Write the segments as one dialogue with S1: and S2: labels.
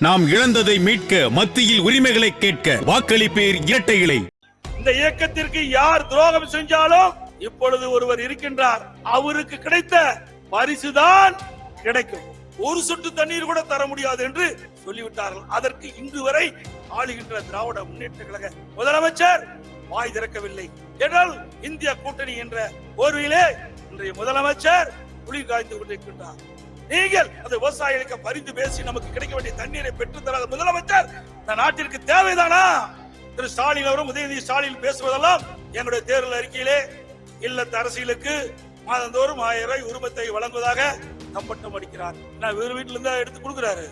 S1: நாம் இழந்ததை மீட்க மத்தியில் உரிமைகளை கேட்க வாக்களிப்பேர் இரட்டை இலை
S2: இந்த இயக்கத்திற்கு யார் துரோகம் செஞ்சாலும் இப்பொழுது ஒருவர் இருக்கின்றார். அவருக்கு கிடைத்த பரிசுதான் கிடைக்கும். ஒரு சொட்டு தண்ணீர் கூட தர முடியாது என்று சொல்லிவிட்டார்கள். அதற்கு இன்று வரை ஆளுகின்ற திராவிட முன்னேற்ற கழக முதலமைச்சர் வாய் திறக்கவில்லை. என்றால் இந்திய கூட்டணி என்ற போர்வையிலே இன்றைய முதலமைச்சர் புலி காய்ந்து கொண்டிருக்கின்றார். நீங்கள் அந்த விவசாயிகளுக்கு பரிந்து பேசி நமக்கு கிடைக்க வேண்டிய தண்ணீரை பெற்று தராத முதலமைச்சர் இந்த நாட்டிற்கு தேவைதானா? திரு ஸ்டாலின் அவரும் உதயநிதி ஸ்டாலின் பேசுவதெல்லாம் எங்களுடைய தேர்தல் அறிக்கையிலே இல்லத்த அரசியலுக்கு மாதந்தோறும் ஆயிரம் ரூபாய் உரிமத்தை வழங்குவதாக கம்பட்டம் அடிக்கிறார். நான் வேறு வீட்டுல இருந்தா எடுத்து கொடுக்குறாரு.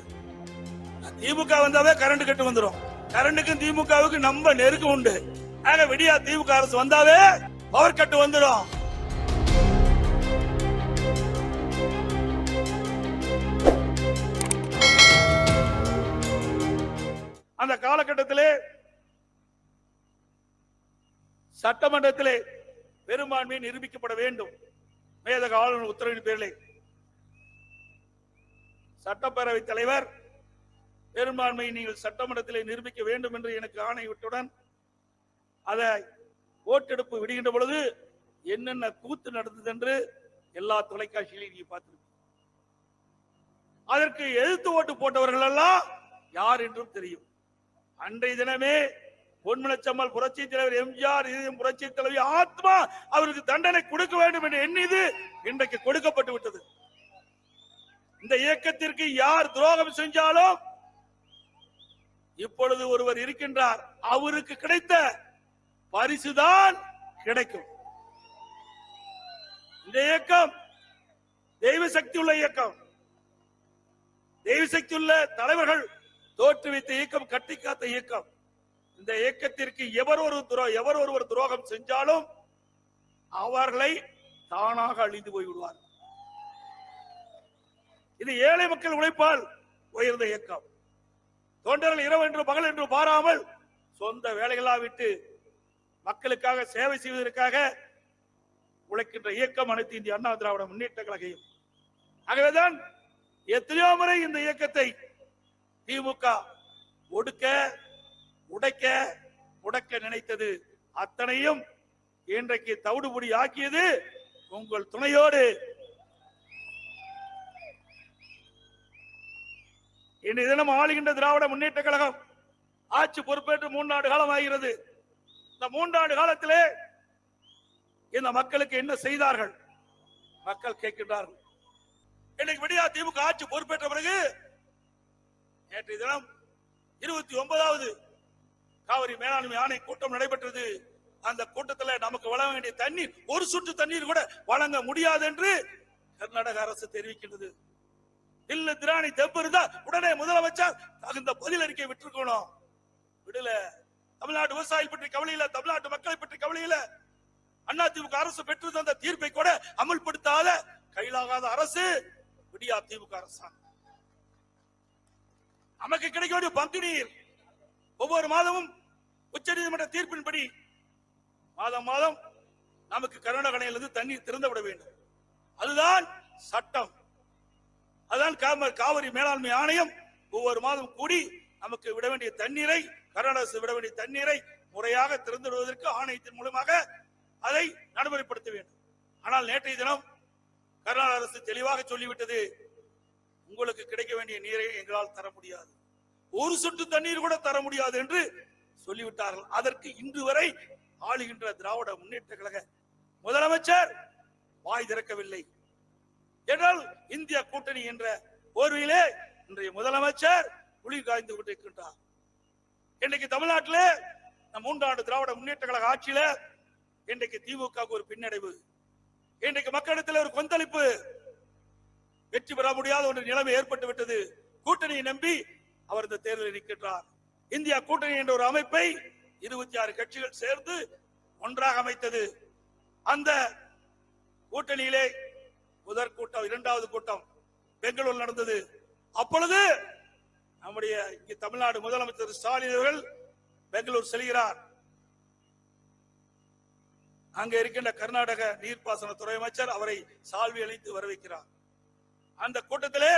S2: திமுக வந்தாவே கரண்ட் கட்டு வந்துடும் கரண்டுக்கும் திமுகவுக்கு நம்ம நெருக்கம் உண்டு. ஆக விடியா திமுக அரசு வந்தாவே பவர் கட்டு வந்துடும் அந்த காலகட்டத்திலே சட்டமன்றத்திலே பெரும்பான்மை நிரூபிக்கப்பட வேண்டும். மேதக ஆளுநர் உத்தரவின் பேரிலே. சட்டப்பேரவை தலைவர் பெரும்பான்மையை நீங்கள் சட்டமன்றத்திலே நிரூபிக்க வேண்டும் என்று எனக்கு ஆணையிட்டுடன் அதை ஓட்டெடுப்பு விடுகின்ற பொழுது என்னென்ன கூத்து நடந்தது என்று எல்லா தொலைக்காட்சியிலையும் நீங்க பார்த்திருப்பீங்க. அதற்கு எதிர்த்து ஓட்டு போட்டவர்கள் எல்லாம் யார் என்றும் தெரியும். அன்றைய தினமே பொன்மனச்சம்மல் புரட்சி தலைவர் எம்ஜிஆர் புரட்சி தலைவி ஆத்மா அவருக்கு தண்டனை கொடுக்க வேண்டும் என்று எண்ணியது இன்றைக்கு கொடுக்கப்பட்டு விட்டது. இந்த இயக்கத்திற்கு யார் துரோகம் செஞ்சாலும் இப்பொழுது ஒருவர் இருக்கின்றார். அவருக்கு கிடைத்த பரிசுதான் கிடைக்கும். இந்த இயக்கம் தெய்வ சக்தி உள்ள இயக்கம். தெய்வ சக்தி உள்ள தலைவர்கள் தோற்றுவித்த இயக்கம் கட்டி காத்த இயக்கம். இந்த இயக்கத்திற்கு எவர் ஒரு துரோ எவர் ஒருவர் துரோகம் செஞ்சாலும் அவர்களை தானாக அழிந்து போய் விடுவார் இது ஏழை மக்கள் உழைப்பால் உயர்ந்த இயக்கம். தொண்டர்கள் இரவு என்று பகல் என்று பாராமல் சொந்த வேலைகளா விட்டு மக்களுக்காக சேவை செய்வதற்காக உழைக்கின்ற இயக்கம் அனைத்து இந்திய அண்ணா திராவிட முன்னேற்ற கழகம் ஆகவேதான் எத்தனையோ முறை இந்த இயக்கத்தை திமுக ஒடுக்க உடைக்க முடக்க நினைத்தது. அத்தனையும் இன்றைக்கு தவிடுபுடி ஆக்கியது உங்கள் துணையோடு. இன்றைய தினம் ஆளுகின்ற திராவிட முன்னேற்ற கழகம் ஆட்சி பொறுப்பேற்று மூன்றாண்டு காலம் ஆகிறது இந்த மூன்றாண்டு காலத்திலே இந்த மக்களுக்கு என்ன செய்தார்கள்? மக்கள் கேட்கின்றார்கள். இன்னைக்கு விடியா திமுக ஆட்சி பொறுப்பேற்ற பிறகு நேற்றைய தினம் இருபத்தி ஒன்பதாவது காவிரி மேலாண்மை ஆணை கூட்டம் நடைபெற்றது. அந்த கூட்டத்தில் நமக்கு வழங்க வேண்டிய தண்ணீர் ஒரு சுற்று தண்ணீர் கூட வழங்க முடியாது என்று கர்நாடக அரசு தெரிவிக்கின்றது. இல்ல திராணி தெப்பு இருந்தா உடனே முதலமைச்சர் தகுந்த பதில் அறிக்கை விட்டுருக்கணும். விடல. தமிழ்நாடு விவசாயிகள் பற்றி கவலை இல்ல தமிழ்நாட்டு மக்களை பற்றி கவலை இல்ல. அதிமுக அரசு பெற்று தந்த தீர்ப்பை கூட அமல்படுத்தாத கையிலாகாத அரசு விடியா திமுக அரசாங்கம். நமக்கு கிடைக்க வேண்டிய பங்கு நீர். ஒவ்வொரு மாதமும் உச்சநீதிமன்ற தீர்ப்பின்படி மாதம் மாதம் நமக்கு கருணகணையிலிருந்து தண்ணீர் திறந்து விட வேண்டும். அதுதான் சட்டம். அதுதான் காவிரி மேலாண்மை ஆணையம் ஒவ்வொரு மாதம் கூடி நமக்கு விட வேண்டிய தண்ணீரை கர்நாடக அரசு விட வேண்டிய தண்ணீரை முறையாக திறந்து விடுவதற்கு ஆணையத்தின் மூலமாக அதை நடைமுறைப்படுத்த வேண்டும். ஆனால் நேற்றைய தினம் கர்நாடக அரசு தெளிவாக சொல்லிவிட்டது. உங்களுக்கு கிடைக்க வேண்டிய நீரை எங்களால் தர முடியாது. ஒரு சொட்டு தண்ணீர் கூட தர முடியாது என்று சொல்லிவிட்டார்கள். அதற்கு இன்று வரை ஆளுகின்ற திராவிட முன்னேற்ற கழக முதலமைச்சர் வாய் திறக்கவில்லை. என்றால் இந்திய கூட்டணி என்ற போர்வையிலே இன்றைய முதலமைச்சர் குளிர் காய்ந்து கொண்டிருக்கின்றார். இன்றைக்கு தமிழ்நாட்டிலே நம் மூன்றாண்டு திராவிட முன்னேற்ற கழக ஆட்சியில இன்றைக்கு திமுக ஒரு பின்னடைவு. இன்றைக்கு மக்களிடத்தில் ஒரு கொந்தளிப்பு வெற்றி பெற முடியாத ஒரு நிலைமை ஏற்பட்டு விட்டது. கூட்டணியை நம்பி அவர் இந்த தேர்தலில் நிற்கின்றார். இந்தியா கூட்டணி என்ற ஒரு அமைப்பை இருபத்தி ஆறு கட்சிகள் சேர்ந்து ஒன்றாக அமைத்தது. அந்த கூட்டணியிலே முதற் கூட்டம் இரண்டாவது கூட்டம் பெங்களூர் நடந்தது. அப்பொழுது நம்முடைய இங்கு தமிழ்நாடு முதலமைச்சர் ஸ்டாலின் அவர்கள் பெங்களூர் செல்கிறார். அங்க இருக்கின்ற கர்நாடக நீர்ப்பாசனத்துறை அமைச்சர் அவரை சால்வி அளித்து வரவேற்கிறார். அந்த கூட்டத்திலே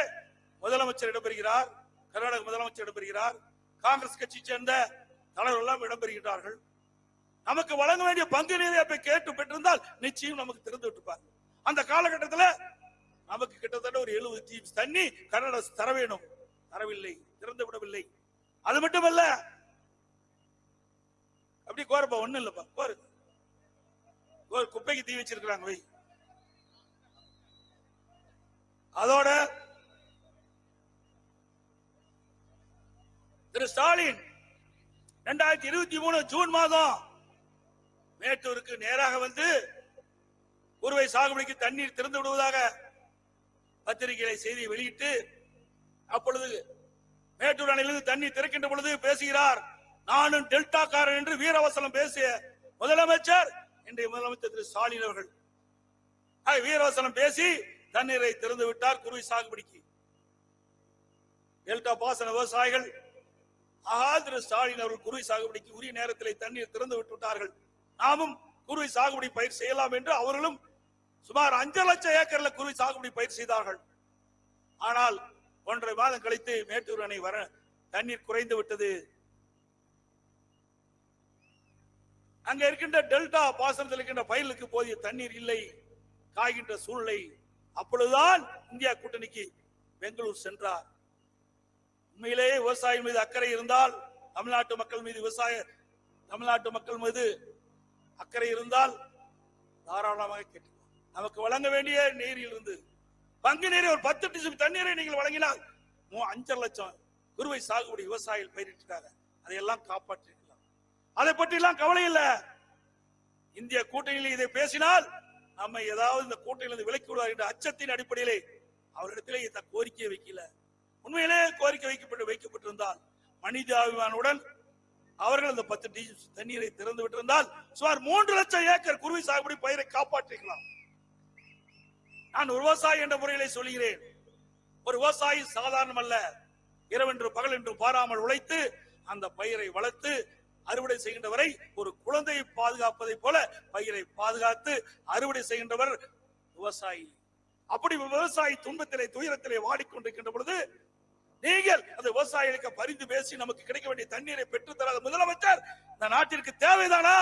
S2: முதலமைச்சர் இடம்பெறுகிறார் கர்நாடக முதலமைச்சர் இடம்பெறுகிறார் காங்கிரஸ் கட்சி சேர்ந்த தலைவர்கள் எல்லாம் இடம்பெறுகிறார்கள் நமக்கு வழங்க வேண்டிய பங்கு நிதியை போய் கேட்டு பெற்றிருந்தால் நிச்சயம் நமக்கு திறந்து விட்டுப்பார் அந்த காலகட்டத்துல நமக்கு கிட்டத்தட்ட ஒரு எழுபது டீம்ஸ் தண்ணி கர்நாடக தர வேணும். தரவில்லை திறந்து விடவில்லை. அது மட்டுமல்ல அப்படி கோரப்பா ஒண்ணும் இல்லப்பா கோரு. கோரு குப்பைக்கு தீ வச்சிருக்கிறாங்க வை. அதோட திரு ஸ்டாலின் இரண்டாயிரத்தி இருபத்தி மூணு ஜூன் மாதம் மேட்டூருக்கு நேராக வந்து குறுவை சாகுபடிக்கு தண்ணீர் திறந்து விடுவதாக பத்திரிகைகளை செய்தி வெளியிட்டு அப்பொழுது மேட்டூர் அணையிலிருந்து தண்ணீர் திறக்கின்ற பொழுது பேசுகிறார். நானும் டெல்டாக்காரன் என்று வீரவசனம் பேசிய முதலமைச்சர் இன்றைய முதலமைச்சர் திரு ஸ்டாலின் அவர்கள். வீரவசனம் பேசி தண்ணீரை திறந்து விட்டார் குருவி சாகுபடிக்கு. டெல்டா பாசன விவசாயிகள் ஆதிர ஸ்டாலின் அவர்கள் குருவி சாகுபடிக்கு உரிய நேரத்தில் தண்ணீர் திறந்து விட்டு விட்டார்கள் நாமும் குருவி சாகுபடி பயிர் செய்யலாம் என்று அவர்களும் சுமார் அஞ்சு லட்சம் ஏக்கர்ல குருவி சாகுபடி பயிர் செய்தார்கள். ஆனால் ஒன்றரை மாதம் கழித்து மேட்டூர் அணை வர தண்ணீர் குறைந்து விட்டது. அங்க இருக்கின்ற டெல்டா பாசனத்தில் இருக்கின்ற பயிர்களுக்கு போதிய தண்ணீர் இல்லை. காய்கின்ற சூழ்நிலை அப்பொழுதுதான் இந்தியா கூட்டணிக்கு பெங்களூர் சென்றார். உண்மையிலேயே விவசாயம் மீது அக்கறை இருந்தால் தமிழ்நாட்டு மக்கள் மீது விவசாய தமிழ்நாட்டு மக்கள் மீது அக்கறை இருந்தால் தாராளமாக கேட்டுக்கலாம் நமக்கு வழங்க வேண்டிய நீரில் இருந்து பங்கு நீரை ஒரு பத்து டிசம் தண்ணீரை நீங்கள் வழங்கினால் மூ- அஞ்சரை லட்சம் குருவை சாகுபடி விவசாயிகள் பயிரிட்டிருக்காங்க அதையெல்லாம் காப்பாற்றிருக்கலாம் அதை பற்றி எல்லாம் கவலை இல்லை. இந்திய கூட்டணியில் இதை பேசினால் நம்ம ஏதாவது இந்த கூட்டணியிலிருந்து விலக்கி விடுவார் என்ற அச்சத்தின் அடிப்படையிலே அவரிடத்திலே இந்த கோரிக்கையை வைக்கல. உண்மையிலே கோரிக்கை வைக்கப்பட்டு வைக்கப்பட்டிருந்தால் மனிதாபிமானுடன் அவர்கள் அந்த பத்து டி தண்ணீரை திறந்து விட்டிருந்தால் சுமார் மூன்று லட்சம் ஏக்கர் குருவி சாகுபடி பயிரை காப்பாற்றிக்கலாம். நான் ஒரு விவசாயி என்ற முறையிலே சொல்கிறேன் ஒரு விவசாயி சாதாரணம் அல்ல இரவென்று பகல் என்று பாராமல் உழைத்து அந்த பயிரை வளர்த்து அறுவடை செய்கின்றவரை ஒரு குழந்தையை பாதுகாப்பதை போல பயிரை பாதுகாத்து அறுவடை செய்கின்றவர் விவசாயி. அப்படி விவசாயி துன்பத்திலே துயரத்திலே வாடிக்கொண்டிருக்கின்ற பொழுது நீங்கள் அந்த விவசாயிகளுக்கு பரிந்து பேசி நமக்கு கிடைக்க வேண்டிய தண்ணீரை பெற்று தராத முதலமைச்சர் இந்த நாட்டிற்கு தேவைதானா?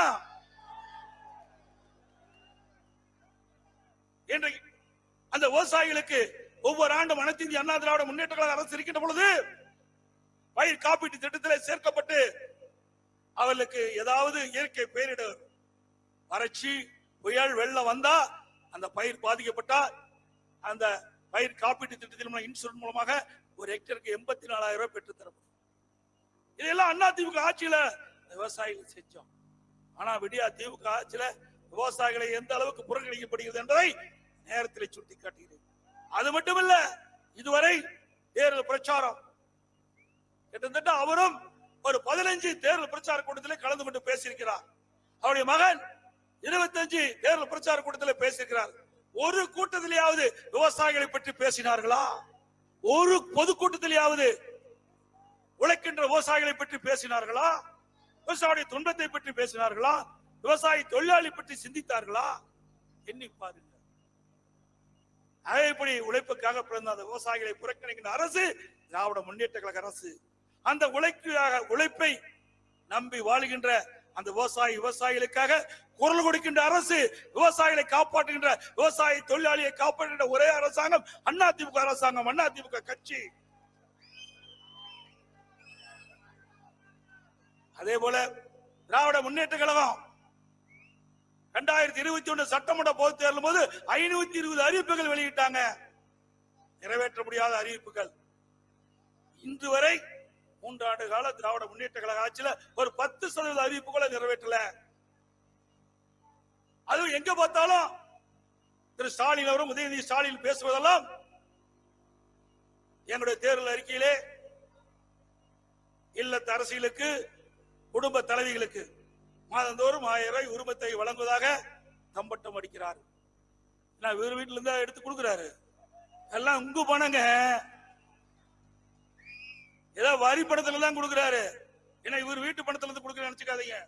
S2: இன்றைக்கு அந்த விவசாயிகளுக்கு ஒவ்வொரு ஆண்டும் அனைத்து இந்திய அண்ணா திராவிட முன்னேற்ற கழக அரசு இருக்கின்ற பொழுது பயிர் காப்பீட்டு திட்டத்திலே சேர்க்கப்பட்டு அவர்களுக்கு ஏதாவது இயற்கை பேரிடர் வறட்சி புயல் வெள்ளம் வந்தா அந்த பயிர் பாதிக்கப்பட்டா அந்த பயிர் காப்பீட்டு திட்டத்தின் மூலம் இன்சூரன்ஸ் மூலமாக ஒரு ஹெக்டருக்கு எண்பத்தி நாலாயிரம் ரூபாய் பெற்று தரப்படும். இதெல்லாம் அண்ணா திமுக ஆட்சியில விவசாயிகள் செஞ்சோம். ஆனா விடியா திமுக ஆட்சியில விவசாயிகளை எந்த அளவுக்கு புறக்கணிக்கப்படுகிறது என்பதை நேரத்தில் சுட்டி காட்டுகிறேன் அது மட்டுமல்ல இதுவரை தேர்தல் பிரச்சாரம் கிட்டத்தட்ட அவரும் ஒரு பதினஞ்சு தேர்தல் பிரச்சார கூட்டத்தில் கலந்து கொண்டு பேசியிருக்கிறார். அவருடைய மகன் இருபத்தஞ்சு தேர்தல் பிரச்சார கூட்டத்தில் பேசியிருக்கிறார். ஒரு கூட்டத்திலேயாவது விவசாயிகளை பற்றி பேசினார்களா? ஒரு பொதுக்கூட்டத்திலேயாவது உழைக்கின்ற விவசாயிகளை பற்றி பேசினார்களா? விவசாயிய துன்பத்தை பற்றி பேசினார்களா? விவசாயி தொழிலாளி பற்றி சிந்தித்தார்களா? எண்ணி பாருங்க. அதேபடி உழைப்புக்காக பிறந்த அந்த விவசாயிகளை புறக்கணிக்கின்ற அரசு திராவிட முன்னேற்ற கழக அரசு. அந்த உழைக்காக உழைப்பை நம்பி வாழுகின்ற அந்த விவசாயி விவசாயிகளுக்காக குரல் கொடுக்கின்ற அரசு விவசாயிகளை காப்பாற்றுகின்ற விவசாயி தொழிலாளியை காப்பாற்றுகின்ற ஒரே அரசாங்கம் அண்ணா திமுக அரசாங்கம் அண்ணா திமுக கட்சி. அதே போல திராவிட முன்னேற்ற கழகம் இரண்டாயிரத்தி இருபத்தி ஒன்று சட்டமன்ற பொதுத் தேர்தல் போது ஐநூத்தி இருபது அறிவிப்புகள் வெளியிட்டாங்க. நிறைவேற்ற முடியாத அறிவிப்புகள். இன்று வரை மூன்றாண்டு கால திராவிட முன்னேற்ற கழக ஆட்சியில ஒரு பத்து சதவீத அறிவிப்புகளை நிறைவேற்றல. அதுவும் எங்க பார்த்தாலும் திரு ஸ்டாலின் அவரும் உதயநிதி ஸ்டாலின் பேசுவதெல்லாம் எங்களுடைய தேர்தல் அறிக்கையிலே இல்லத்த அரசியலுக்கு குடும்ப தலைவிகளுக்கு மாதந்தோறும் ஆயிரம் ரூபாய் உரிமத்தை வழங்குவதாக தம்பட்டம் அடிக்கிறார். நான் வேறு வீட்டுல இருந்தா எடுத்து கொடுக்குறாரு. எல்லாம் உங்க பணங்க. ஏதோ வரி பணத்துல தான் கொடுக்குறாரு. ஏன்னா இவர் வீட்டு பணத்துல இருந்து கொடுக்குற நினைச்சுக்காதீங்க.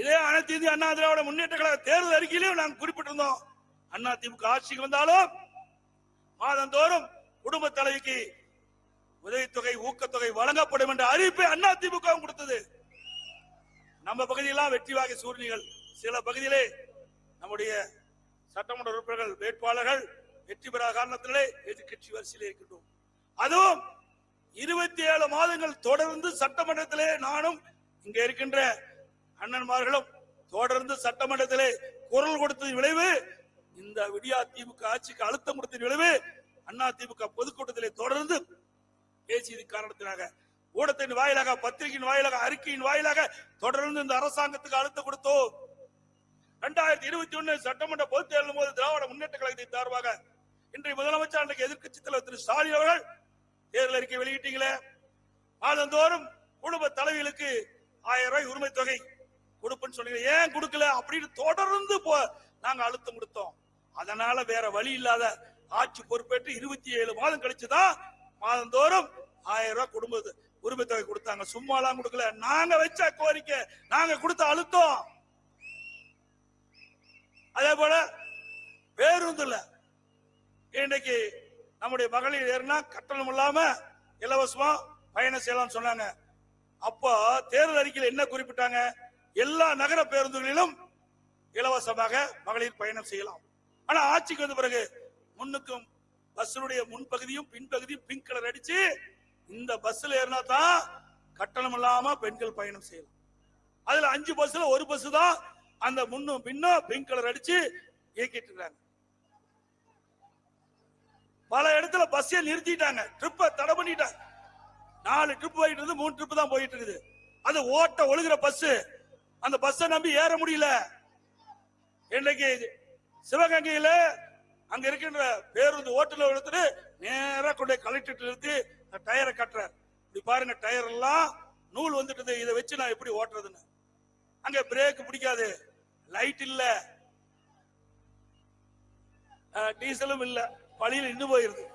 S2: இதே அனைத்து இந்திய அண்ணா திராவிட முன்னேற்ற கழக தேர்தல் அறிக்கையிலும் நாங்கள் குறிப்பிட்டிருந்தோம். அண்ணா திமுக ஆட்சிக்கு வந்தாலும் மாதந்தோறும் குடும்ப தலைவிக்கு அறிவிப்பை அண்ணா திமுக கொடுத்தது. நம்ம பகுதியெல்லாம் வெற்றி வாகை சூழ்நிலைகள் சில பகுதியிலே நம்முடைய சட்டமன்ற உறுப்பினர்கள் வேட்பாளர்கள் வெற்றி பெறாத காரணத்திலே எதிர்கட்சி வரிசையில் இருக்கின்றோம். அதுவும் இருபத்தி ஏழு மாதங்கள் தொடர்ந்து சட்டமன்றத்திலே நானும் இங்க இருக்கின்ற அண்ணன்மார்களும் தொடர்ந்து சட்டமன்றத்திலே குரல் கொடுத்தது விளைவு. இந்த விடியா திமுக ஆட்சிக்கு அழுத்தம் கொடுத்த விளைவு. அண்ணா திமுக பொதுக்கூட்டத்திலே தொடர்ந்து பேசியது காரணத்தினாக ஊடகத்தின் வாயிலாக பத்திரிகையின் வாயிலாக அறிக்கையின் வாயிலாக தொடர்ந்து இந்த அரசாங்கத்துக்கு அழுத்தம் கொடுத்தோம். இரண்டாயிரத்தி இருபத்தி ஒன்னு சட்டமன்ற பொதுத் தேர்தலும் போது திராவிட முன்னேற்ற கழகத்தை சார்பாக இன்றைய முதலமைச்சர் அன்றைக்கு எதிர்க்கட்சி தலைவர் திரு ஸ்டாலின் அவர்கள் தேர்தல் அறிக்கை வெளியிட்டீங்களே? மாதந்தோறும் குடும்ப தலைவிகளுக்கு ஆயிரம் ரூபாய் உரிமை தொகை கொடுப்புன்னு சொன்னீங்க. ஏன் கொடுக்கல? அப்படின்னு தொடர்ந்து போ நாங்க அழுத்தம் கொடுத்தோம். அதனால வேற வழி இல்லாத ஆட்சி பொறுப்பேற்று இருபத்தி ஏழு மாதம் கழிச்சுதான் மாதந்தோறும் ஆயிரம் ரூபாய் குடும்ப உரிமை தொகை கொடுத்தாங்க. சும்மாலாம் கொடுக்கல. நாங்க வச்ச கோரிக்கை நாங்க கொடுத்த அழுத்தம். அதே போல பேருந்துல இன்னைக்கு நம்முடைய மகளிர் ஏறினா கட்டணம் இல்லாம இலவசமா பயணம் செய்யலாம்னு சொன்னாங்க. அப்போ தேர்தல் அறிக்கையில் என்ன குறிப்பிட்டாங்க? எல்லா நகர பேருந்துகளிலும் இலவசமாக மகளிர் பயணம் செய்யலாம். ஆனா ஆட்சிக்கு வந்த பிறகு முன்னுக்கும் பஸ்ஸினுடைய முன்பகுதியும் பின்பகுதியும் பிங்க் கலர் அடிச்சு இந்த பஸ்ல ஏறினா தான் கட்டணம் இல்லாம பெண்கள் பயணம் செய்யலாம். அதுல அஞ்சு பஸ்ல ஒரு பஸ் தான் அந்த முன்னும் பின்னும் பிங்க் கலர் அடிச்சு இயக்கிட்டு இருக்காங்க. பல இடத்துல பஸ்ஸே நிறுத்திட்டாங்க. ட்ரிப்ப தடை பண்ணிட்டாங்க. நாலு ட்ரிப் போயிட்டு இருந்து மூணு ட்ரிப் தான் போயிட்டு இருக்குது. அது ஓட்ட ஒழுகுற பஸ் அந்த பஸ்ஸை நம்பி ஏற முடியல. இன்னைக்கு சிவகங்கையில அங்க இருக்கின்ற பேருந்து ஓட்டுல எடுத்துட்டு நேரா கொண்டு போய் கலெக்டர் நிறுத்தி அந்த டயரை கட்டுறார். இப்படி பாருங்க டயர் எல்லாம் நூல் வந்துட்டு இதை வச்சு நான் எப்படி ஓட்டுறதுன்னு. அங்க பிரேக் பிடிக்காது. லைட் இல்ல. டீசலும் இல்லை. பழியில் நின்று போயிருது.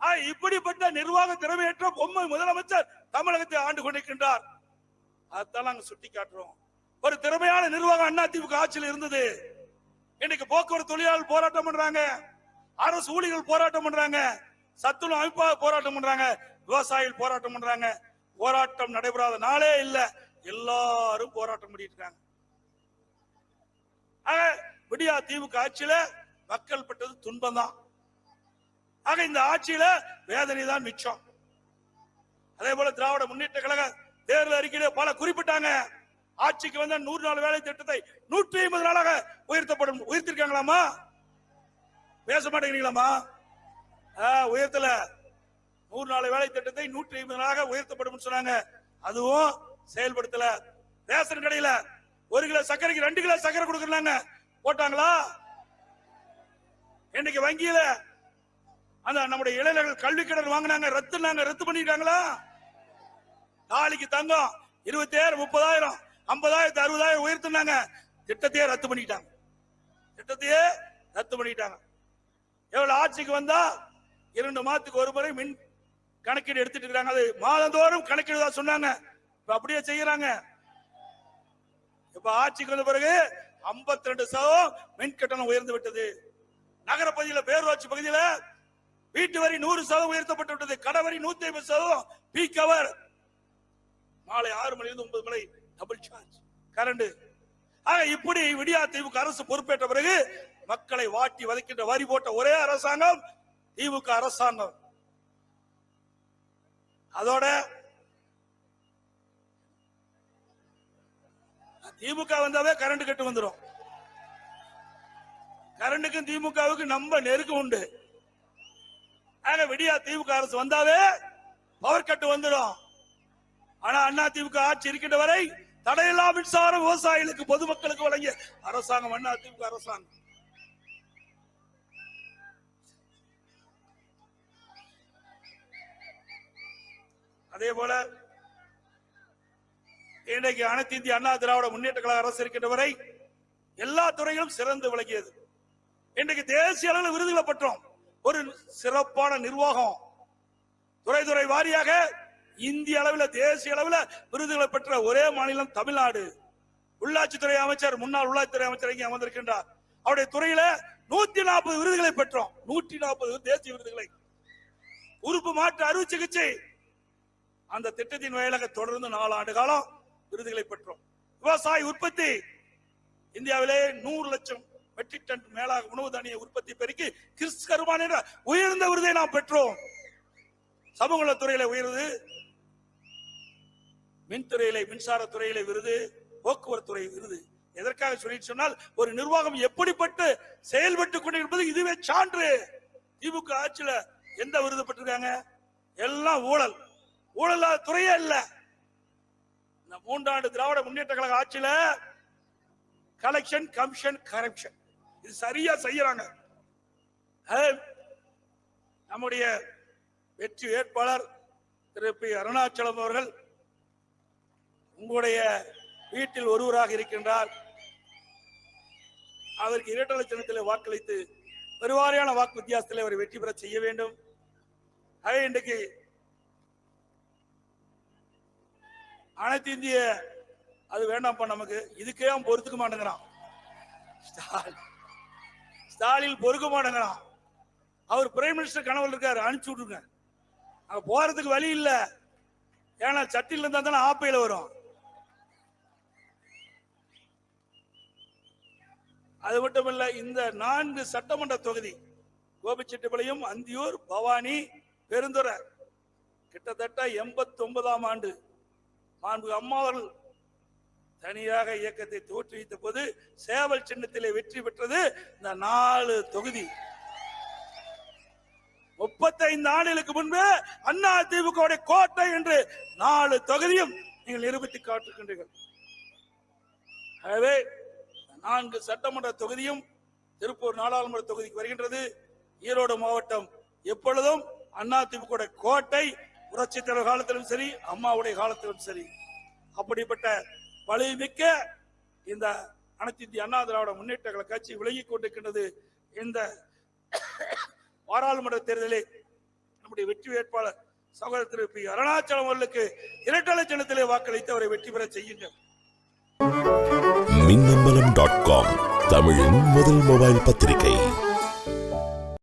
S2: ஆ, இப்படிப்பட்ட நிர்வாக திறமையற்ற பொம்மை முதலமைச்சர் தமிழகத்தை ஆண்டு கொண்டிருக்கின்றார். அதான் நாங்க சுட்டி காட்டுறோம். ஒரு திறமையான நிர்வாகம் அண்ணா திமுக ஆட்சியில் இருந்தது. இன்னைக்கு போக்குவரத்து தொழிலாளர் போராட்டம் பண்றாங்க. அரசு ஊழியர்கள் போராட்டம் பண்றாங்க. சத்துணவு அமைப்பாக போராட்டம் பண்றாங்க. விவசாயிகள் போராட்டம் பண்றாங்க. போராட்டம் நடைபெறாத நாளே இல்ல. எல்லாரும் போராட்டம் பண்ணிட்டு இருக்காங்க. விடியா திமுக ஆட்சியில மக்கள் பட்டது துன்பம் தான் ஆக இந்த ஆட்சியில வேதனை தான் மிச்சம். அதே போல திராவிட முன்னேற்ற கழக தேர்தல் அறிக்கையில பல குறிப்பிட்டாங்க. ஆட்சிக்கு வந்த நூறு நாள் வேலை திட்டத்தை நூற்றி ஐம்பது நாளாக உயர்த்தப்படும் உயர்த்திருக்காங்களாமா பேச மாட்டேங்கிறீங்களாமா ஆ, உயர்த்தல. நூறு நாள் வேலை திட்டத்தை நூற்றி ஐம்பது நாளாக உயர்த்தப்படும் சொன்னாங்க. அதுவும் செயல்படுத்தல. ரேஷன் கடையில ஒரு கிலோ சர்க்கரைக்கு ரெண்டு கிலோ சர்க்கரை கொடுக்கறாங்க போட்டாங்களா? இன்னைக்கு வங்கியில அந்த நம்முடைய இளைஞர்கள் கல்வி கடன் வாங்கினாங்க ரத்துனாங்க ரத்து பண்ணிருக்காங்களா நாளைக்கு தங்கம் இருபத்தாயிரம் முப்பதாயிரம் ஐம்பதாயிரத்து அறுபதாயிரம் உயர்த்தினாங்க. திட்டத்தையே ரத்து பண்ணிட்டாங்க. திட்டத்தையே ரத்து பண்ணிட்டாங்க. எவ்வளவு ஆட்சிக்கு வந்தா இரண்டு மாதத்துக்கு ஒரு முறை மின் கணக்கீடு எடுத்துட்டு இருக்காங்க. அது மாதந்தோறும் கணக்கீடுதா தான் சொன்னாங்க. இப்ப அப்படியே செய்யறாங்க. இப்ப ஆட்சிக்கு வந்த பிறகு 52% ரெண்டு சதவீதம் மின் கட்டணம் உயர்ந்து விட்டது. நகர பகுதியில் பேரூராட்சி பகுதியில் வீட்டு வரி நூறு சதவீதம் உயர்த்தப்பட்டு விட்டது. கடை வரி நூத்தி ஐம்பது சதவீதம் பீக் அவர் மாலை ஆறு மணிலிருந்து ஒன்பது மணி டபுள் சார்ஜ் கரண்ட் ஆக இப்படி விடியா திமுக அரசு பொறுப்பேற்ற பிறகு மக்களை வாட்டி வதைக்கின்ற வரி போட்ட ஒரே அரசாங்கம் திமுக அரசாங்கம். அதோட திமுக வந்தாவே கரண்ட் கட்டு வந்துடும் கரண்டுக்கும் திமுகவுக்கு நம்ம நெருக்கம் உண்டு. ஆக விடியா திமுக அரசு வந்தாவே பவர் கட்டு வந்துடும். ஆனா அண்ணா திமுக ஆட்சி இருக்கின்ற வரை தடையில்லா மின்சாரம் விவசாயிகளுக்கு பொதுமக்களுக்கு வழங்கிய அரசாங்கம் அண்ணா திமுக அரசாங்கம். அதே போல இன்றைக்கு அனைத்து இந்திய அண்ணா திராவிட முன்னேற்ற கழக அரசு இருக்கின்ற வரை எல்லா துறையிலும் சிறந்து விளங்கியது. இன்றைக்கு தேசிய அளவில் விருதுகளை பெற்றோம். ஒரு சிறப்பான நிர்வாகம். துறை துறை வாரியாக இந்திய அளவில் தேசிய அளவில் விருதுகளை பெற்ற ஒரே மாநிலம் தமிழ்நாடு. உள்ளாட்சித்துறை அமைச்சர் முன்னாள் உள்ளாட்சித்துறை அமைச்சர் இங்கே அமர்ந்திருக்கின்றார். அவருடைய துறையில நூத்தி நாற்பது விருதுகளை பெற்றோம். நூற்றி நாற்பது தேசிய விருதுகளை. உறுப்பு மாற்று அறுவை சிகிச்சை. அந்த திட்டத்தின் வாயிலாக தொடர்ந்து நாலு ஆண்டு காலம் விருதுகளை பெற்றோம். விவசாய உற்பத்தி. இந்தியாவிலே நூறு லட்சம் மெட்ரிக் டன் மேலாக உணவு தானிய உற்பத்தி பெருக்கி கிறிஸ் கருமான் என்ற உயர்ந்த விருதை நாம் பெற்றோம். சமூக நலத்துறையில உயர்வு மின்துறையில மின்சாரத்துறையில விருது. போக்குவரத்து விருது. எதற்காக சொல்லிட்டு சொன்னால் ஒரு நிர்வாகம் எப்படிப்பட்டு செயல்பட்டு கொண்டிருப்பது இதுவே சான்று. திமுக ஆட்சியில எந்த விருது பெற்றிருக்காங்க? எல்லாம் ஊழல். ஊழல் துறையே இல்ல. இந்த மூன்றாண்டு திராவிட முன்னேற்ற கழக ஆட்சியில கலெக்ஷன் கமிஷன் கரப்ஷன் இது சரியா செய்யறாங்க. நம்முடைய வெற்றி வேட்பாளர் திரு பி அருணாச்சலம் அவர்கள் உங்களுடைய வீட்டில் ஒருவராக இருக்கின்றார். அவருக்கு இரட்டை லட்சணத்தில் வாக்களித்து பெருவாரியான வாக்கு வித்தியாசத்தில் அவரை வெற்றி பெற செய்ய வேண்டும். அதே இன்றைக்கு அனைத்து இந்திய அது வேண்டாம்ப்பா நமக்கு. இதுக்கே அவன் பொறுத்துக்க மாட்டேங்கிறான். ஸ்டாலின் பொறுக்க மாட்டேங்கிறான் அவர் பிரைம் மினிஸ்டர் கனவுல இருக்காரு அனுப்பிச்சு விட்டுருங்க. அங்க போறதுக்கு வழி இல்ல. ஏன்னா சட்டில இருந்தா தானே ஆப்பையில வரும். அது மட்டும் இல்ல இந்த நான்கு சட்டமன்ற தொகுதி கோபிச்செட்டிப்பாளையம் அந்தியூர் பவானி பெருந்துறை கிட்டத்தட்ட எண்பத்தி ஒன்பதாம் ஆண்டு. மாண்பு அம்மா அவர்கள் தனியாக இயக்கத்தை தோற்றுவித்த போது சேவல் சின்னத்திலே வெற்றி பெற்றது இந்த நாலு தொகுதி. முப்பத்தைந்து ஆண்டுகளுக்கு முன்பு அண்ணா திமுக கோட்டை என்று நாலு தொகுதியும் நீங்கள் நிரூபித்து காட்டுகின்றீர்கள் ஆகவே நான்கு சட்டமன்ற தொகுதியும் திருப்பூர் நாடாளுமன்ற தொகுதிக்கு வருகின்றது. ஈரோடு மாவட்டம் எப்பொழுதும் அண்ணா திமுக கோட்டை புரட்சித்தலைவர் காலத்திலும் சரி அம்மாவுடைய காலத்திலும் சரி. அப்படிப்பட்ட வலிமிக்க இந்த அனைத்து இந்திய அண்ணா திராவிட முன்னேற்ற கட்சி விலகி கொண்டிருக்கின்றது இந்த பாராளுமன்ற தேர்தலில் நம்முடைய வெற்றி வேட்பாளர் சகோதரர் திரு பி அருணாச்சலம் அவர்களுக்கு இரட்டை லட்சணத்திலே வாக்களித்து அவரை வெற்றி பெற செய்யுங்கள்.
S3: மின்னம்பலம் டாட் காம் தமிழின் முதல் மொபைல் பத்திரிகை.